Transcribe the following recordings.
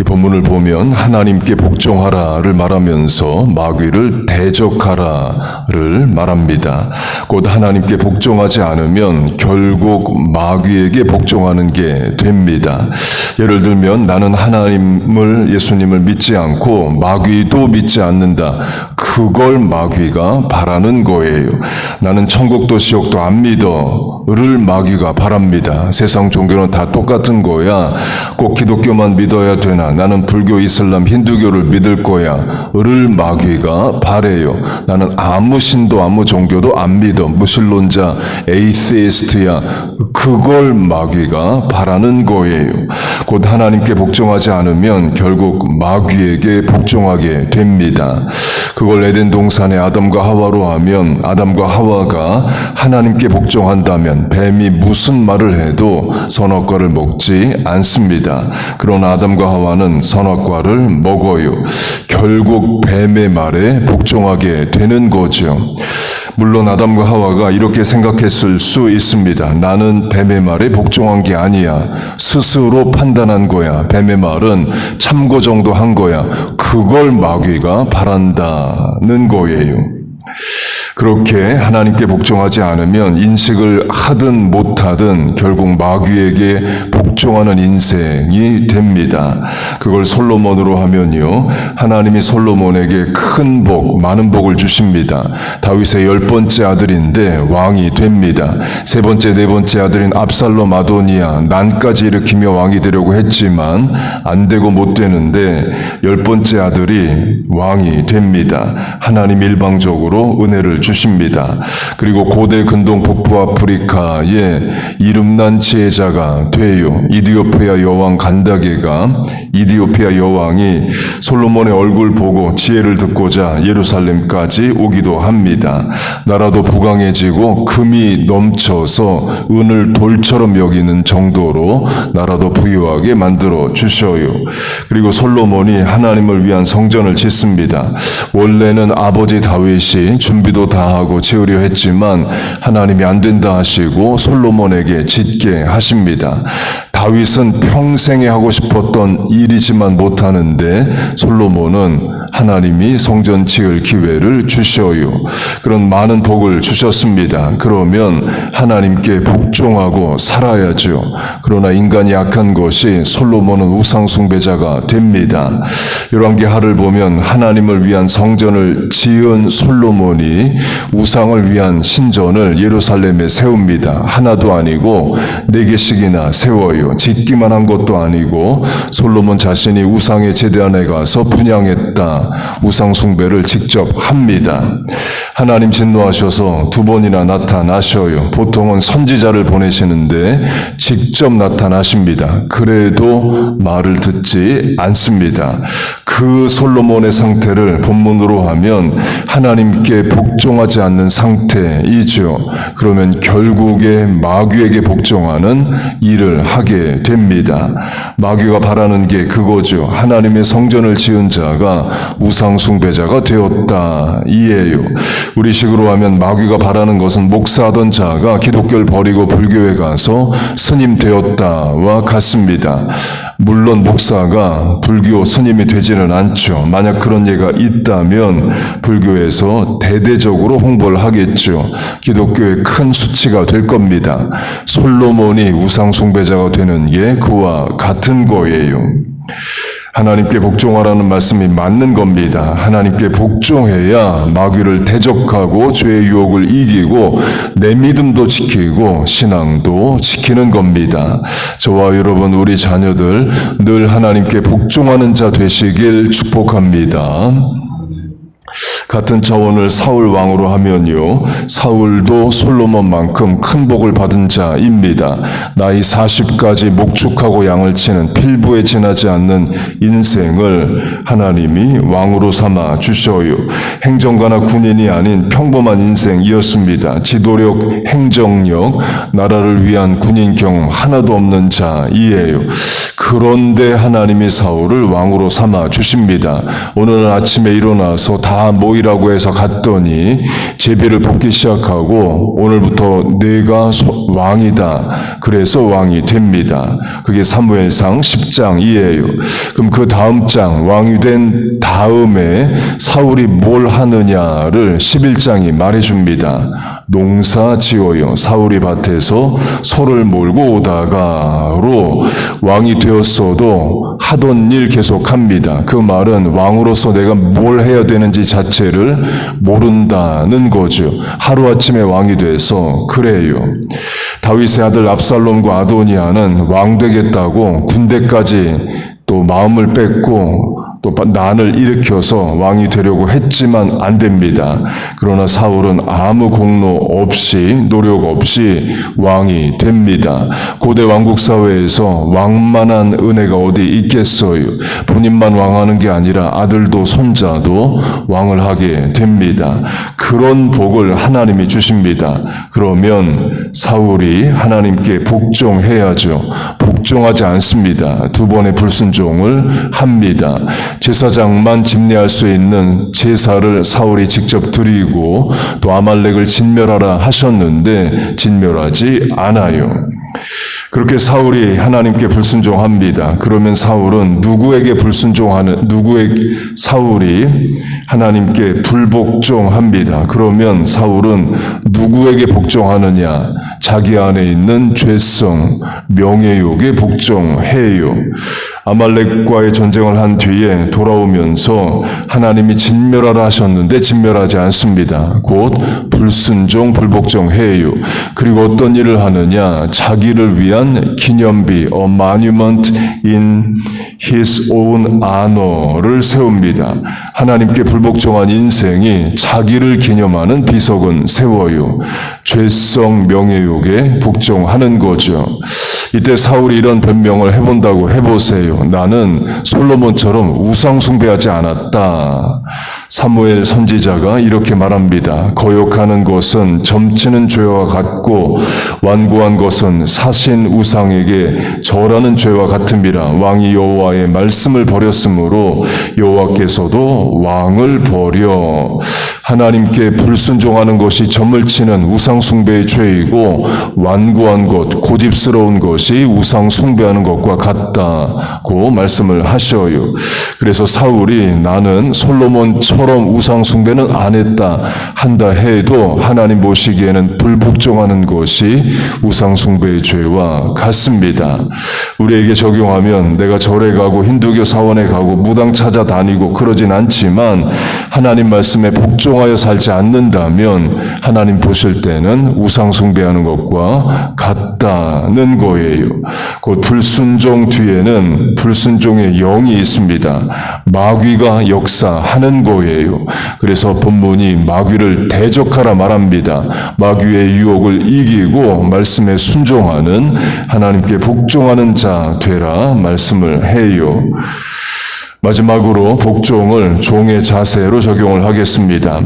이 본문을 보면 하나님께 복종하라를 말하면서 마귀를 대적하라를 말합니다. 곧 하나님께 복종하지 않으면 결국 마귀에게 복종하는 게 됩니다. 예를 들면 나는 하나님을 예수님을 믿지 않고 마귀도 믿지 않는다. 그걸 마귀가 바라는 거예요. 나는 천국도 지옥도 안 믿어를 마귀가 바랍니다. 세상 종교는 다 똑같은 거야. 꼭 기독교만 믿어야 되나? 나는 불교, 이슬람, 힌두교를 믿을 거야. 를 마귀가 바래요. 나는 아무 신도 아무 종교도 안 믿어. 무신론자, 에이세이스트야. 그걸 마귀가 바라는 거예요. 곧 하나님께 복종하지 않으면 결국 마귀에게 복종하게 됩니다. 그걸 에덴 동산의 아담과 하와로 하면 아담과 하와가 하나님께 복종한다면 뱀이 무슨 말을 해도 선악과를 먹지 않습니다. 그러나 아담과 하와는 선악과를 먹어요. 결국 뱀의 말에 복종하게 되는 거죠. 물론 아담과 하와가 이렇게 생각했을 수 있습니다. 나는 뱀의 말에 복종한 게 아니야. 스스로 판단한 거야. 뱀의 말은 참고 정도 한 거야. 그걸 마귀가 바란다는 거예요. 그렇게 하나님께 복종하지 않으면 인식을 하든 못하든 결국 마귀에게 복종하는 인생이 됩니다. 그걸 솔로몬으로 하면요. 하나님이 솔로몬에게 큰 복, 많은 복을 주십니다. 다윗의 열 번째 아들인데 왕이 됩니다. 세 번째, 네 번째 아들인 압살롬 아도니아 난까지 일으키며 왕이 되려고 했지만 안 되고 못 되는데 열 번째 아들이 왕이 됩니다. 하나님 일방적으로 은혜를 주 십니다. 그리고 고대 근동 북부 아프리카의 이름난 지혜자가 돼요. 이디오피아 여왕 간다게가 이디오피아 여왕이 솔로몬의 얼굴 보고 지혜를 듣고자 예루살렘까지 오기도 합니다. 나라도 부강해지고 금이 넘쳐서 은을 돌처럼 여기는 정도로 나라도 부유하게 만들어 주셔요. 그리고 솔로몬이 하나님을 위한 성전을 짓습니다. 원래는 아버지 다윗이 준비도 다 하고 지으려 했지만 하나님이 안 된다 하시고 솔로몬에게 짓게 하십니다. 다윗은 평생에 하고 싶었던 일이지만 못하는데 솔로몬은 하나님이 성전 지을 기회를 주셔요. 그런 많은 복을 주셨습니다. 그러면 하나님께 복종하고 살아야죠. 그러나 인간이 약한 것이 솔로몬은 우상숭배자가 됩니다. 열왕기하를 보면 하나님을 위한 성전을 지은 솔로몬이 우상을 위한 신전을 예루살렘에 세웁니다. 하나도 아니고 네 개씩이나 세워요. 짓기만 한 것도 아니고 솔로몬 자신이 우상의 제단에 가서 분양했다. 우상 숭배를 직접 합니다. 하나님 진노하셔서 두 번이나 나타나셔요. 보통은 선지자를 보내시는데 직접 나타나십니다. 그래도 말을 듣지 않습니다. 그 솔로몬의 상태를 본문으로 하면 하나님께 복종하 지 않는 상태이죠. 그러면 결국에 마귀에게 복종하는 일을 하게 됩니다. 마귀가 바라는 게 그거죠. 하나님의 성전을 지은 자가 우상숭배자가 되었다. 이에요. 우리 식으로 하면 마귀가 바라는 것은 목사하던 자가 기독교를 버리고 불교에 가서 스님 되었다와 같습니다. 물론 목사가 불교 스님이 되지는 않죠. 만약 그런 예가 있다면 불교에서 대대적으로 홍보를 하겠죠. 기독교의 큰 수치가 될 겁니다. 솔로몬이 우상숭배자가 되는 게 그와 같은 거예요. 하나님께 복종하라는 말씀이 맞는 겁니다. 하나님께 복종해야 마귀를 대적하고 죄의 유혹을 이기고 내 믿음도 지키고 신앙도 지키는 겁니다. 저와 여러분 우리 자녀들 늘 하나님께 복종하는 자 되시길 축복합니다. 같은 차원을 사울 왕으로 하면요. 사울도 솔로몬만큼 큰 복을 받은 자입니다. 나이 40까지 목축하고 양을 치는 필부에 지나지 않는 인생을 하나님이 왕으로 삼아 주셔요. 행정가나 군인이 아닌 평범한 인생이었습니다. 지도력, 행정력, 나라를 위한 군인 경험 하나도 없는 자이에요. 그런데 하나님이 사울을 왕으로 삼아 주십니다. 오늘 아침에 일어나서 다 모이라고 해서 갔더니 제비를 뽑기 시작하고 오늘부터 내가 소- 왕이다. 그래서 왕이 됩니다. 그게 사무엘상 10장이에요. 그럼 그 다음 장 왕이 된 다음에 사울이 뭘 하느냐를 11장이 말해 줍니다. 농사 지어요. 사울이 밭에서 소를 몰고 오다가로 왕이 되 었어도 하던 일 계속합니다. 그 말은 왕으로서 내가 뭘 해야 되는지 자체를 모른다는 거죠. 하루아침에 왕이 돼서 그래요. 다윗의 아들 압살롬과 아도니아는 왕 되겠다고 군대까지 또 마음을 뺏고 또 난을 일으켜서 왕이 되려고 했지만 안 됩니다. 그러나 사울은 아무 공로 없이 노력 없이 왕이 됩니다. 고대 왕국 사회에서 왕만한 은혜가 어디 있겠어요. 본인만 왕하는 게 아니라 아들도 손자도 왕을 하게 됩니다. 그런 복을 하나님이 주십니다. 그러면 사울이 하나님께 복종해야죠. 복종하지 않습니다. 두 번의 불순종을 합니다. 제사장만 집례할 수 있는 제사를 사울이 직접 드리고 또 아말렉을 진멸하라 하셨는데 진멸하지 않아요. 그렇게 사울이 하나님께 불순종합니다. 그러면 사울은 누구에게 불순종하는 누구의 사울이 하나님께 불복종합니다. 그러면 사울은 누구에게 복종하느냐? 자기 안에 있는 죄성, 명예욕에 복종해요. 아말렉과의 전쟁을 한 뒤에 돌아오면서 하나님이 진멸하라 하셨는데 진멸하지 않습니다. 곧 불순종, 불복종 해요. 그리고 어떤 일을 하느냐? 자기를 위한 기념비, a monument in his own honor를 세웁니다. 하나님께 불복종한 인생이 자기를 기념하는 비석은 세워요. 죄성, 명예욕에 복종하는 거죠. 이때 사울이 이런 변명을 해본다고 해보세요. 나는 솔로몬처럼 우상숭배하지 않았다. 사무엘 선지자가 이렇게 말합니다. 거역하는 것은 점치는 죄와 같고 완고한 것은 사신 우상에게 절하는 죄와 같음이라 왕이 여호와의 말씀을 버렸으므로 여호와께서도 왕을 버려 하나님께 불순종하는 것이 점을 치는 우상숭배의 죄이고 완고한 것, 고집스러운 것이 우상숭배하는 것과 같다고 말씀을 하셔요. 그래서 사울이 나는 솔로몬처럼 우상숭배는 안 했다 한다 해도 하나님 보시기에는 불복종하는 것이 우상숭배의 죄와 같습니다. 우리에게 적용하면 내가 절에 가고 힌두교 사원에 가고 무당 찾아다니고 그러진 않지만 하나님 말씀에 복종 하여 살지 않는다면 하나님 보실 때는 우상 숭배하는 것과 같다는 거예요. 곧 불순종 뒤에는 불순종의 영이 있습니다. 마귀가 역사하는 거예요. 그래서 본문이 마귀를 대적하라 말합니다. 마귀의 유혹을 이기고 말씀에 순종하는 하나님께 복종하는 자 되라 말씀을 해요. 마지막으로 복종을 종의 자세로 적용을 하겠습니다.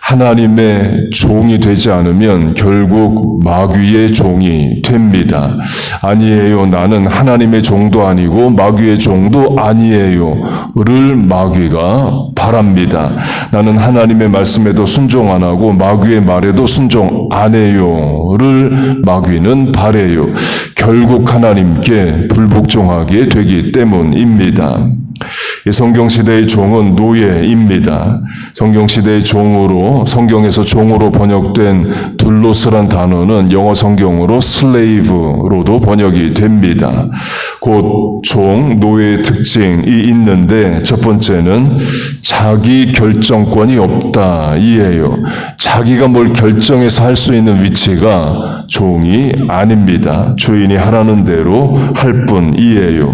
하나님의 종이 되지 않으면 결국 마귀의 종이 됩니다. 아니에요. 나는 하나님의 종도 아니고 마귀의 종도 아니에요. 를 마귀가 바랍니다. 나는 하나님의 말씀에도 순종 안 하고 마귀의 말에도 순종 안 해요. 를 마귀는 바래요. 결국 하나님께 불복종하게 되기 때문입니다. 이 성경 시대의 종은 노예입니다. 성경 시대의 종으로 성경에서 종으로 번역된 둘로스란 단어는 영어 성경으로 슬레이브로도 번역이 됩니다. 곧 종, 노예의 특징이 있는데 첫 번째는 자기 결정권이 없다 이에요. 자기가 뭘 결정해서 할 수 있는 위치가 종이 아닙니다. 주인이 하라는 대로 할 뿐이에요.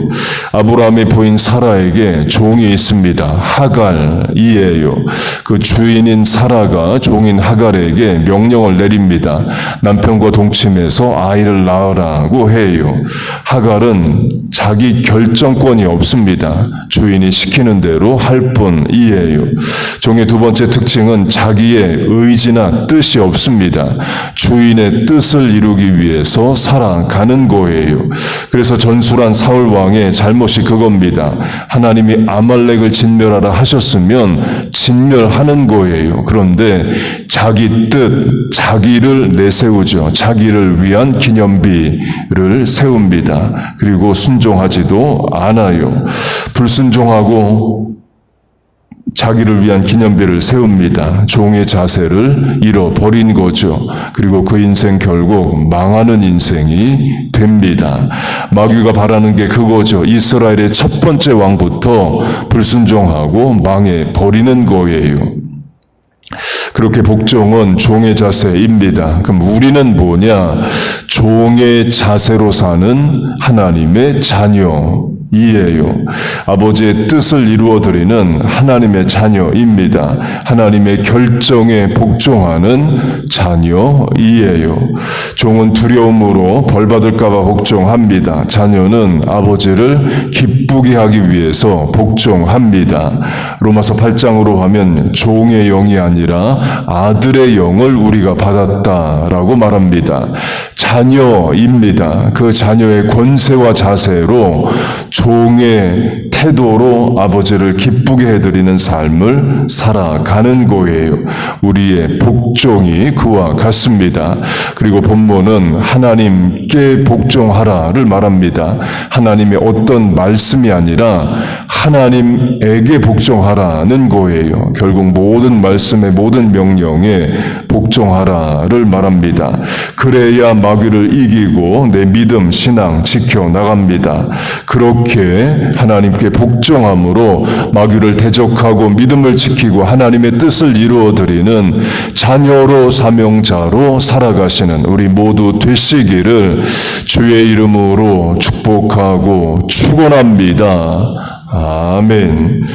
아브라함의 부인 사라에게 종 종이 있습니다. 하갈이에요. 그 주인인 사라가 종인 하갈에게 명령을 내립니다. 남편과 동침해서 아이를 낳으라고 해요. 하갈은 자기 결정권이 없습니다. 주인이 시키는 대로 할 뿐이에요. 종의 두 번째 특징은 자기의 의지나 뜻이 없습니다. 주인의 뜻을 이루기 위해서 살아가는 거예요. 그래서 전술한 사울 왕의 잘못이 그겁니다. 하나님이 아말렉을 진멸하라 하셨으면 진멸하는 거예요. 그런데 자기 뜻, 자기를 내세우죠. 자기를 위한 기념비를 세웁니다. 그리고 순종하지도 않아요. 불순종하고 자기를 위한 기념비를 세웁니다. 종의 자세를 잃어버린 거죠. 그리고 그 인생 결국 망하는 인생이 됩니다. 마귀가 바라는 게 그거죠. 이스라엘의 첫 번째 왕부터 불순종하고 망해 버리는 거예요. 그렇게 복종은 종의 자세입니다. 그럼 우리는 뭐냐? 종의 자세로 사는 하나님의 자녀. 이에요. 아버지의 뜻을 이루어 드리는 하나님의 자녀입니다. 하나님의 결정에 복종하는 자녀이에요. 종은 두려움으로 벌 받을까봐 복종합니다. 자녀는 아버지를 기쁘게 하기 위해서 복종합니다. 로마서 8장으로 하면 종의 영이 아니라 아들의 영을 우리가 받았다라고 말합니다. 자녀입니다. 그 자녀의 권세와 자세로 종의 태도로 아버지를 기쁘게 해드리는 삶을 살아가는 거예요. 우리의 복종이 그와 같습니다. 그리고 본문은 하나님께 복종하라를 말합니다. 하나님의 어떤 말씀이 아니라 하나님에게 복종하라는 거예요. 결국 모든 말씀의 모든 명령에 복종하라를 말합니다. 그래야 마귀를 이기고 내 믿음, 신앙 지켜 나갑니다. 그렇게 하나님께 복종함으로 마귀를 대적하고 믿음을 지키고 하나님의 뜻을 이루어 드리는 자녀로 사명자로 살아가시는 우리 모두 되시기를 주의 이름으로 축복하고 축원합니다. 아멘.